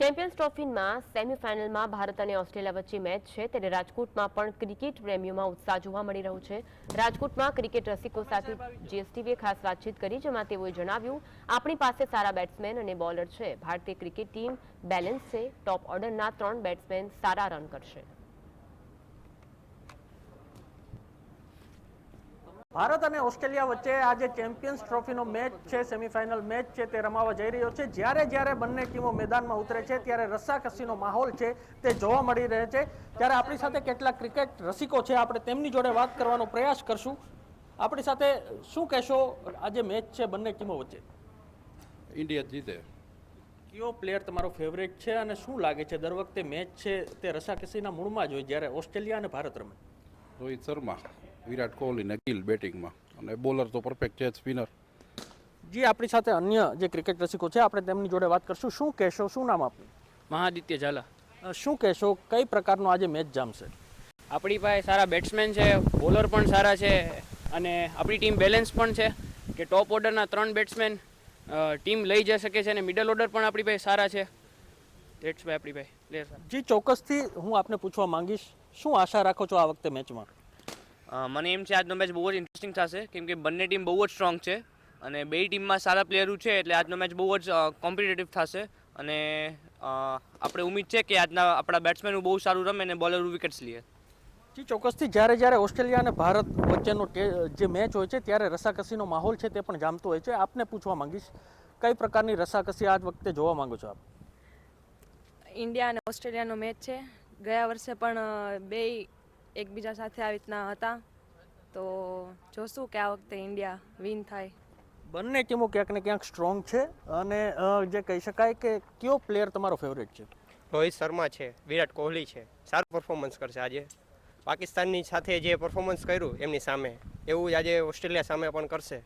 Champions ટ્રોફીમાં સેમીફાઇનલમાં ભારત અને Australia વચ્ચે મેચ છે. ત્યારે રાજકોટમાં પણ ક્રિકેટ પ્રેમીઓમાં ઉત્સાહ જોવા મળી રહ્યો છે. રાજકોટમાં ક્રિકેટ રસિકો સાથે જીએસટીવીએ ખાસ વાતચીત કરી, જેમાં તેઓએ જણાવ્યું, આપણી પાસે સારા બેટ્સમેન અને બોલર છે. ભારતીય ક્રિકેટ ટીમ બેલેન્સ છે. ટોપ ઓર્ડરના ત્રણ બેટ્સમેન સારા રન કરશે. ભારત અને ઓસ્ટ્રેલિયા વચ્ચે આજે ચેમ્પિયન્સ ટ્રોફીનો મેચ છે સેમિફાઇનલ મેચ છે તે રમાવા જઈ રહ્યો છે. જ્યારે જ્યારે બંને ટીમો મેદાનમાં ઉતરે છે ત્યારે રસ્સાકસીનો માહોલ છે તે જોવા મળી રહે છે. ત્યારે આપણી સાથે કેટલાક ક્રિકેટ રસિકો છે આપણે તેમની જોડે વાત કરવાનો પ્રયાસ કરશું. આપણી સાથે શું કહેશો આજે મેચ છે બંને ટીમો વચ્ચે? ઇન્ડિયા જીતે. કયો પ્લેયર તમારો ફેવરેટ છે અને શું લાગે છે? દર વખતે મેચ છે તે રસાકસીના મૂળમાં જ હોય જ્યારે ઓસ્ટ્રેલિયા અને ભારત રમે. રોહિત શર્મા. વિરાટ કોહલીને ગિલ બેટિંગમાં. અને બોલર તો પરફેક્ટ છે સ્પિનર. જી આપણી સાથે અન્ય જે ક્રિકેટ રસિકો છે આપણે તેમની જોડે વાત કરશું. શું કહેશો? શું નામ આપનું? મહાદિત્ય ઝાલા. શું કહેશો? કઈ પ્રકારનો આજે મેચ જામશે? આપણી પાસે સારા બેટ્સમેન છે બોલર પણ સારા છે અને આપણી ટીમ બેલેન્સ પણ છે કે ટોપ ઓર્ડરના ત્રણ બેટ્સમેન ટીમ લઈ જઈ શકે છે અને મિડલ ઓર્ડર પણ આપણી પાસે સારા છે. દેટ્સ બાય આપણી પાસે. પ્લેયર જી ચોક્કસથી હું આપને પૂછવા માંગીશ શું આશા રાખો છો આ વખતે મેચમાં? મને એમ છે આજનો મેચ બહુ જ ઇન્ટરેસ્ટિંગ થશે કેમ કે બંને ટીમ બહુ જ સ્ટ્રોંગ છે અને બે ટીમમાં સારા પ્લેયરો છે એટલે આજનો મેચ બહુ જ કોમ્પિટેટિવ થશે અને આપણે ઉમ્મીદ છે કે આજના આપણા બેટ્સમેન બહુ સારું રમે અને બોલરો વિકેટ્સ લે. જી ચોક્કસથી. જ્યારે જ્યારે ઓસ્ટ્રેલિયા અને ભારત વચ્ચેનો જે મેચ હોય છે ત્યારે રસાકસીનો માહોલ છે તે પણ જામતો હોય છે. આપને પૂછવા માંગીશ કઈ પ્રકારની રસાકસી આજ વખતે જોવા માંગો છો આપ? ઇન્ડિયા અને ઓસ્ટ્રેલિયાનો મેચ છે. ગયા વર્ષે પણ બે એકબીજા સાથે આવી રીતના હતા. તો જોશું કે આ વખતે ઇન્ડિયા વિન થાય. બંને ટીમો ક્યાંક ને ક્યાંક સ્ટ્રોંગ છે અને જે કહી શકાય કે કયો પ્લેયર તમારો ફેવરેટ છે? રોહિત શર્મા છે વિરાટ કોહલી છે. સારું પરફોર્મન્સ કરશે આજે. પાકિસ્તાનની સાથે જે પરફોર્મન્સ કર્યું એમની સામે એવું જ આજે ઓસ્ટ્રેલિયા સામે પણ કરશે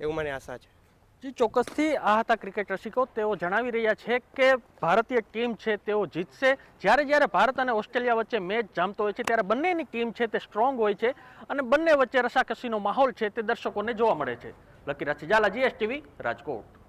એવું મને આશા છે. જી, ચોક્કસથી આ હતા ક્રિકેટ રસિકો. તેઓ જણાવી રહ્યા છે કે ભારતીય ટીમ છે તેઓ જીતશે. જ્યારે જ્યારે ભારત અને ઓસ્ટ્રેલિયા વચ્ચે મેચ જામતો હોય છે, ત્યારે બંનેની ટીમ છે તે સ્ટ્રોંગ હોય છે અને બંને વચ્ચે રસાકસીનો માહોલ છે તે દર્શકોને જોવા મળે છે. લકી રાશિ ઝાલા, જીએસટીવી રાજકોટ.